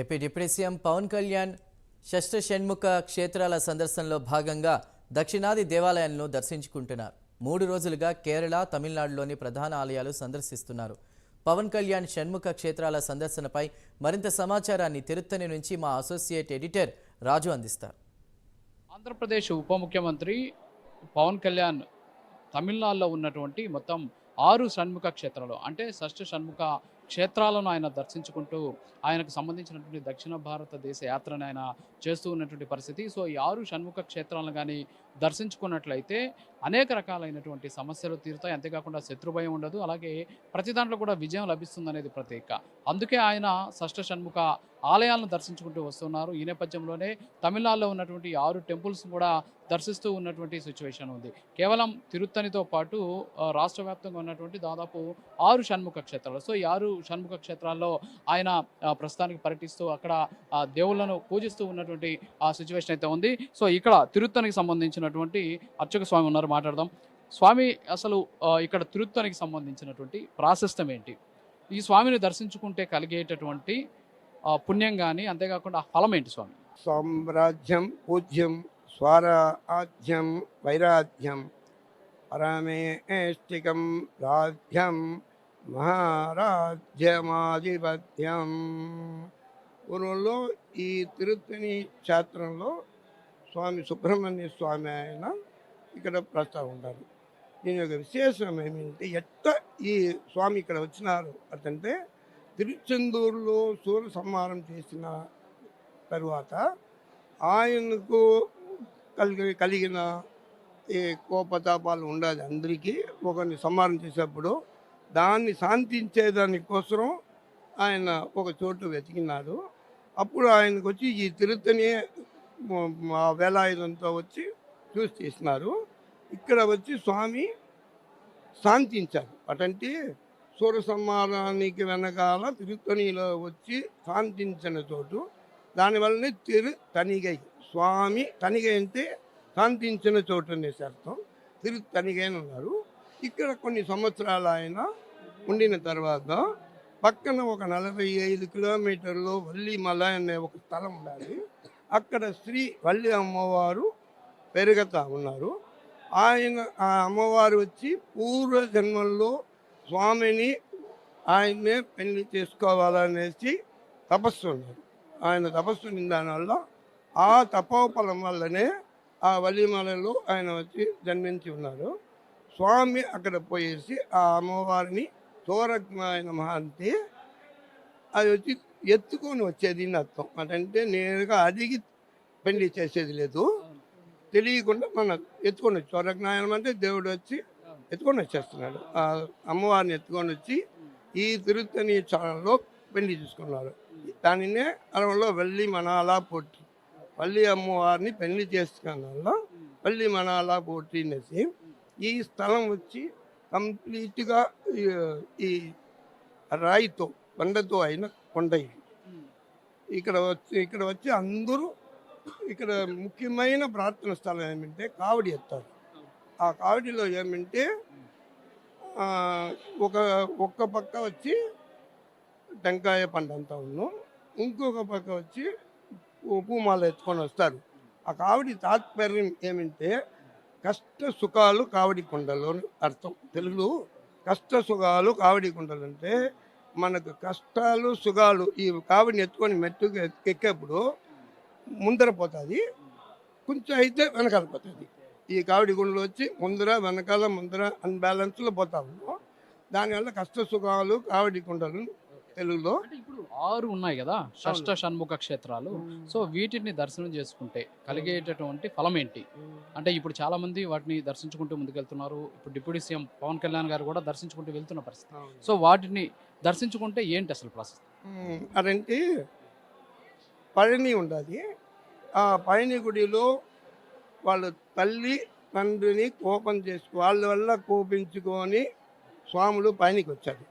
AP deputy CM Pawan Kalyan షష్ఠ షణ్ముఖ క్షేత్రాల సందర్శనలో భాగంగా దక్షిణాది దేవాలయాలను దర్శించుకుంటున్నారు. మూడు రోజులుగా కేరళ తమిళనాడులోని ప్రధాన ఆలయాలు సందర్శిస్తున్నారు. పవన్ కళ్యాణ్ షణ్ముఖ క్షేత్రాల సందర్శనపై మరింత సమాచారాన్ని తిరుత్తని నుంచి మా అసోసియేట్ ఎడిటర్ రాజు అందిస్తారు. ఆంధ్రప్రదేశ్ ఉప ముఖ్యమంత్రి పవన్ కళ్యాణ్ తమిళనాడులో ఉన్నటువంటి మొత్తం ఆరు షణ్ముఖ క్షేత్రాలు అంటే షష్ఠ షణ్ముఖ క్షేత్రాలను ఆయన దర్శించుకుంటూ ఆయనకు సంబంధించినటువంటి దక్షిణ భారతదేశ యాత్రను ఆయన చేస్తూ ఉన్నటువంటి పరిస్థితి. సో ఈ ఆరు షణ్ముఖ క్షేత్రాలను కానీ దర్శించుకున్నట్లయితే అనేక రకాలైనటువంటి సమస్యలు తీరుతాయి. అంతేకాకుండా శత్రుభయం ఉండదు. అలాగే ప్రతి దాంట్లో కూడా విజయం లభిస్తుంది అనేది ప్రత్యేక. అందుకే ఆయన షష్ఠ షణ్ముఖ ఆలయాలను దర్శించుకుంటూ వస్తున్నారు. ఈ నేపథ్యంలోనే తమిళనాడులో ఉన్నటువంటి ఆరు టెంపుల్స్ కూడా దర్శిస్తూ ఉన్నటువంటి సిచ్యువేషన్ ఉంది. కేవలం తిరుత్తనితో పాటు రాష్ట్ర వ్యాప్తంగా ఉన్నటువంటి దాదాపు ఆరు షణ్ముఖ క్షేత్రాలు. సో ఈ ఆరు షణ్ముఖ క్షేత్రాల్లో ఆయన ప్రస్తుతానికి పర్యటిస్తూ అక్కడ దేవుళ్ళను దేవుళ్ళను పూజిస్తూ ఉన్నటువంటి ఆ సిచ్యువేషన్ అయితే ఉంది. సో ఇక్కడ తిరుత్తనికి సంబంధించినటువంటి అర్చక స్వామి ఉన్నారు. మాట్లాడదాం. స్వామి అసలు ఇక్కడ తిరుత్తనికి సంబంధించినటువంటి ప్రాశస్తం ఏంటి? ఈ స్వామిని దర్శించుకుంటే కలిగేటటువంటి పుణ్యం కానీ అంతేకాకుండా ఫలం ఏంటి స్వామి? సామ్రాజ్యం పూజ్యం స్వరాజ్యం వైరాజ్యం పరమేష్టికం రాజ్యం మహారాజ్యమాధిపత్యం. పూర్వంలో ఈ తిరుత్తని క్షేత్రంలో స్వామి సుబ్రహ్మణ్య స్వామి ఆయన ఇక్కడ ప్రస్తావం ఉంటారు. దీని యొక్క విశేషం ఏమిటంటే ఎట్ట ఈ స్వామి ఇక్కడ వచ్చినారు అంటే తిరుచెందూరులో సూర్య సంహారం చేసిన తరువాత ఆయనకు కలిగి కలిగిన ఈ కోపతాపాలు ఉండాలి అందరికీ. ఒకరిని సంహారం చేసేప్పుడు దాన్ని శాంతించేదాని కోసం ఆయన ఒక చోటు వెతికినాడు. అప్పుడు ఆయనకు వచ్చి ఈ తిరుత్తని ఆ వేలాయుధంతో వచ్చి చూసి తీసినారు. ఇక్కడ వచ్చి స్వామి శాంతించారు. అటంటే సూర్య సంహారానికి వెనకాల తిరుత్తనిలో వచ్చి శాంతించిన చోటు. దానివల్లనే తిరు తనిగై. స్వామి తనిగై అంటే శాంతించిన చోటు అనేసి అర్థం. తిరు తనిగై ఉన్నారు ఇక్కడ కొన్ని సంవత్సరాలు ఆయన ఉండిన తర్వాత పక్కన ఒక నలభై ఐదు కిలోమీటర్లు వల్లిమల అనే ఒక స్థలం ఉండాలి. అక్కడ శ్రీ వల్లి అమ్మవారు పెరుగుతా ఉన్నారు. ఆయన ఆ అమ్మవారు వచ్చి పూర్వ జన్మల్లో స్వామిని ఆయన్నే పెళ్ళి చేసుకోవాలనేసి తపస్సు ఉన్నారు ఆయన తపస్సు ఉన్న ఆ తపోఫలం వల్లనే ఆ వలిమలలో ఆయన వచ్చి జన్మించి ఉన్నారు. స్వామి అక్కడ పోయేసి ఆ అమ్మవారిని తోరజ్ఞాయన మహాంతి అంటే అది వచ్చి ఎత్తుకొని వచ్చేది అని అర్థం అంటే నేరుగా అడిగి పెళ్ళి చేసేది లేదు. తెలియకుండా మన ఎత్తుకొని వచ్చి తోరజ్ఞాయనం అంటే దేవుడు వచ్చి ఎత్తుకొని వచ్చేస్తున్నాడు. ఆ అమ్మవారిని ఎత్తుకొని వచ్చి ఈ తిరుత్తని ఛానల్లో పెళ్ళి చేసుకున్నారు. దానినే అలంలో వెళ్ళి మనాలా పోటీ. పల్లి అమ్మవారిని పెళ్ళి చేసుకున్నాలో పల్లి మనాలా పోటీ అనేసి ఈ స్థలం వచ్చి కంప్లీట్గా ఈ- ఈ రాయితో కొండతో అయిన కొండ ఇక్కడ వచ్చి ఇక్కడ వచ్చి అందరూ ఇక్కడ ముఖ్యమైన ప్రార్థన స్థలం ఏమంటే కావడి ఎత్తారు. ఆ కామెడీలో ఏమంటే ఒక ఒక్క పక్క వచ్చి టెంకాయ పంట అంతా ఉన్నాం ఇంకొక పక్క వచ్చి పూమాల ఎత్తుకొని వస్తారు. ఆ కావిడి తాత్పర్యం ఏమంటే కష్ట సుఖాలు కావిడి కుండలు అని అర్థం. తెలుగులో కష్ట సుఖాలు కావిడి కుండలు అంటే మనకు కష్టాలు సుఖాలు ఈ కావడిని ఎత్తుకొని మెట్టుకు ఎక్కేప్పుడు ముందర పోతుంది కొంచెం అయితే వెనకాల పోతుంది. ఈ కావడి గుండెలు వచ్చి ముందర వెనకాల ముందర అన్బ్యాలెన్స్లో పోతా ఉన్నాం. దానివల్ల కష్ట సుఖాలు కావడి కుండలు తెలుగులో. ఇప్పుడు ఆరు ఉన్నాయి కదా షష్ఠ షణ్ముఖ క్షేత్రాలు. సో వీటిని దర్శనం చేసుకుంటే కలిగేటటువంటి ఫలం ఏంటి? అంటే ఇప్పుడు చాలా మంది వాటిని దర్శించుకుంటూ ముందుకెళ్తున్నారు. ఇప్పుడు డిప్యూటీ సీఎం పవన్ కళ్యాణ్ గారు కూడా దర్శించుకుంటూ వెళ్తున్న పరిస్థితి. సో వాటిని దర్శించుకుంటే ఏంటి అసలు ప్రాసెస్? అదంటే? పళని ఉండదు ఆ పళని గుడిలో వాళ్ళ తల్లి తండ్రిని కోపం చేసుకు వాళ్ళ వల్ల కోపించుకొని స్వాములు పైనకి వచ్చాడు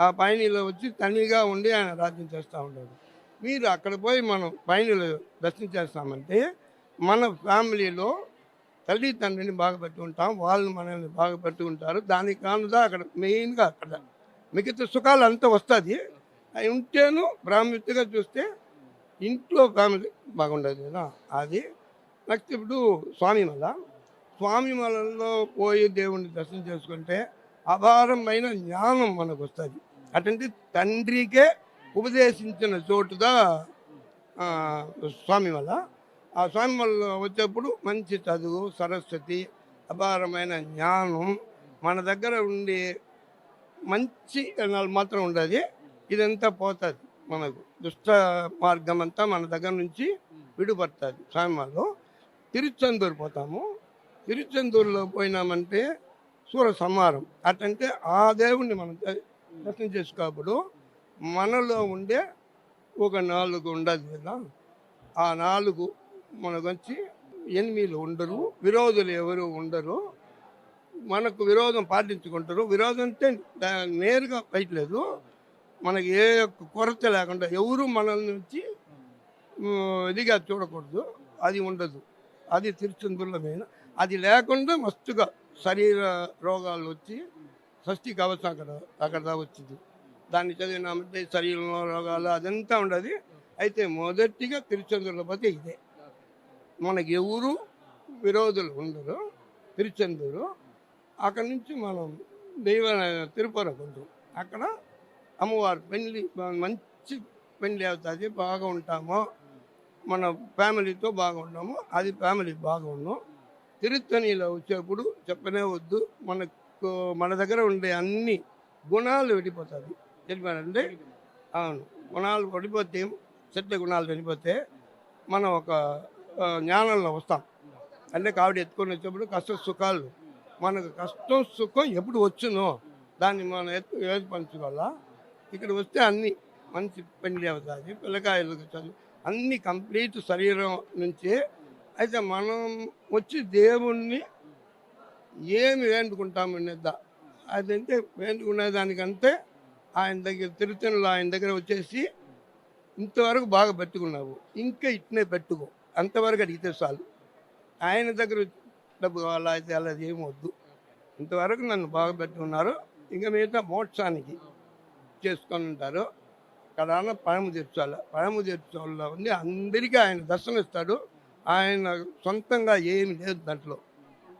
ఆ పైనిలో వచ్చి తనిగా ఉండి ఆయన రాజ్యం చేస్తూ ఉండేది మీరు అక్కడ పోయి మనం పైనలో దర్శనం చేస్తామంటే మన ఫ్యామిలీలో తల్లి తండ్రిని బాగా పెట్టుకుంటాం వాళ్ళు మనల్ని బాగా పెట్టుకుంటారు. దానికి కానుదా అక్కడ మెయిన్గా అక్కడ. మిగతా సుఖాలు అంతా వస్తుంది. అవి ఉంటేను బ్రాహ్మిత్తుగా చూస్తే ఇంట్లో ఫ్యామిలీ బాగుండదు కదా. అది నెక్స్ట్ ఇప్పుడు స్వామిమల స్వామిమలలో పోయి దేవుణ్ణి దర్శనం చేసుకుంటే అపారమైన జ్ఞానం మనకు వస్తుంది అటువంటి తండ్రికే ఉపదేశించిన చోటుగా స్వామిమల ఆ స్వామిమల వచ్చేప్పుడు మంచి చదువు సరస్వతి అపారమైన జ్ఞానం మన దగ్గర ఉండే మంచి మాత్రం ఉండదు. ఇదంతా పోతుంది మనకు. దుష్ట మార్గం అంతా మన దగ్గర నుంచి విడిపడుతుంది స్వామిమాలో తిరుచెందూరు పోతాము. తిరుచెందూరులో పోయినామంటే సూర సంహారం. అటంటే ఆ దేవుణ్ణి మనం దర్శనం చేసుకోప్పుడు మనలో ఉండే ఒక నాలుగు ఉండదు కదా. ఆ నాలుగు మనకు వచ్చి ఎనిమిదిలు ఉండరు విరోధులు ఎవరు ఉండరు. మనకు విరోధం పాటించుకుంటారు. విరోధం అంటే నేరుగా బయటలేదు మనకి ఏ యొక్క కొరత లేకుండా ఎవరు మనల్ని వచ్చి ఇదిగా చూడకూడదు. అది ఉండదు. అది తిరుచెందుల్లో అది లేకుండా మస్తుగా శరీర రోగాలు వచ్చి షష్ఠి కవచం అక్కడ అక్కడ వచ్చింది. దాన్ని చదివినామంటే శరీరంలో రోగాలు అదంతా ఉండదు. అయితే మొదటిగా తిరుచెందూరులో ఇదే. మనకి ఎవరు విరోధులు ఉండరు. తిరుచెందూరు అక్కడి నుంచి మనం దైవ తిరుపతి ఉంటాం అక్కడ అమ్మవారు పెళ్ళి మంచి పెళ్ళి అవుతుంది బాగా ఉంటాము. మన ఫ్యామిలీతో బాగా ఉన్నాము అది ఫ్యామిలీ బాగా ఉన్నాం వచ్చేప్పుడు చెప్పనే వద్దు. మనకు మన దగ్గర ఉండే అన్ని గుణాలు వెళ్ళిపోతుంది తెలిపారంటే అవును. గుణాలు పడిపోతే చెట్ల గుణాలు వెళ్ళిపోతే మనం ఒక జ్ఞానంలో వస్తాం. అంటే కావిడ ఎత్తుకొని వచ్చేప్పుడు కష్ట సుఖాలు. మనకు కష్టం సుఖం ఎప్పుడు వచ్చునో దాన్ని మనం ఎత్తు ఏర్పరచుకోవాలా? ఇక్కడ వస్తే అన్నీ మంచి పెళ్ళి అవుతుంది పిల్లకాయలు చదువు అన్ని కంప్లీట్ శరీరం నుంచి అయితే మనం వచ్చి దేవుణ్ణి ఏమి వేడుకుంటామని అదంటే వేందుకునే దానికంటే ఆయన దగ్గర తిరుతనులు ఆయన దగ్గర వచ్చేసి ఇంతవరకు బాగా పెట్టుకున్నావు. ఇంకా ఇట్నే పెట్టుకో. అంతవరకు అడిగితే చాలు. ఆయన దగ్గర డబ్బు కావాలా అయితే అలా ఏమొద్దు ఇంతవరకు నన్ను బాగా పెట్టుకున్నారు. ఇంకా మిగతా మోక్షానికి చేసుకొని ఉంటారు. కదా పరమ తీర్చాల పరమ తీర్చాలలో ఉండి అందరికీ ఆయన దర్శనమిస్తాడు. ఆయన సొంతంగా ఏమి లేదు దాంట్లో.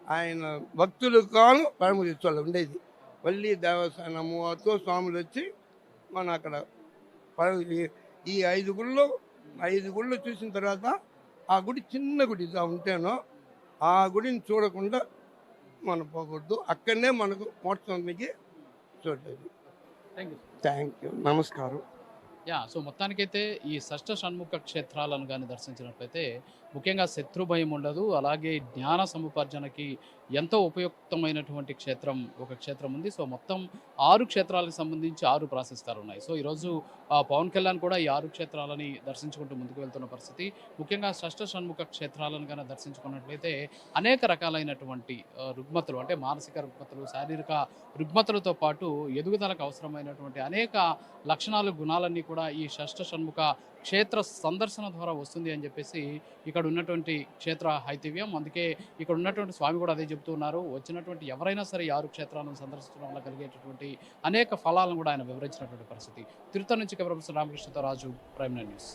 ఆయన భక్తులు కాను పరమ తీర్చాల ఉండేది. మళ్ళీ దేవస్థానముతో స్వాములు వచ్చి మన అక్కడ ఈ ఐదు గుళ్ళు ఐదు గుళ్ళు చూసిన తర్వాత ఆ గుడి చిన్న గుడి ఉంటేనో ఆ గుడిని చూడకుండా మనం పోకూడదు. అక్కడనే మనకు మోక్షానికి చూడలేదు. థ్యాంక్ యూ నమస్కారం. యా సో మొత్తానికైతే ఈ షష్ఠ షణ్ముఖ క్షేత్రాలను కానీ దర్శించినట్లయితే ముఖ్యంగా శత్రు భయం ఉండదు అలాగే జ్ఞాన సముపార్జనకి ఎంతో ఉపయుక్తమైనటువంటి క్షేత్రం ఒక క్షేత్రం ఉంది. సో మొత్తం ఆరు క్షేత్రాలకు సంబంధించి ఆరు ప్రాశస్తాలు ఉన్నాయి. సో ఈరోజు పవన్ కళ్యాణ్ కూడా ఈ ఆరు క్షేత్రాలని దర్శించుకుంటూ ముందుకు వెళ్తున్న పరిస్థితి. ముఖ్యంగా షష్ట షణ్ముఖ క్షేత్రాలను కనుక దర్శించుకున్నట్లయితే అనేక రకాలైనటువంటి రుగ్మతలు అంటే మానసిక రుగ్మతలు శారీరక రుగ్మతలతో పాటు ఎదుగుదలకు అవసరమైనటువంటి అనేక లక్షణాలు గుణాలన్నీ కూడా ఈ షష్ట షణ్ముఖ క్షేత్ర సందర్శన ద్వారా వస్తుంది అని చెప్పేసి ఇక్కడ ఉన్నటువంటి క్షేత్ర హైతివ్యం. అందుకే ఇక్కడ ఉన్నటువంటి స్వామి కూడా అదే చెప్తూ ఉన్నారు. వచ్చినటువంటి ఎవరైనా సరే ఆరు క్షేత్రాలను సందర్శించడం వల్ల కలిగేటటువంటి అనేక ఫలాలను కూడా ఆయన వివరించినటువంటి పరిస్థితి. తిరుత నుంచి కెమెరా రామకృష్ణతో రాజు ప్రైమ్ న్యూస్.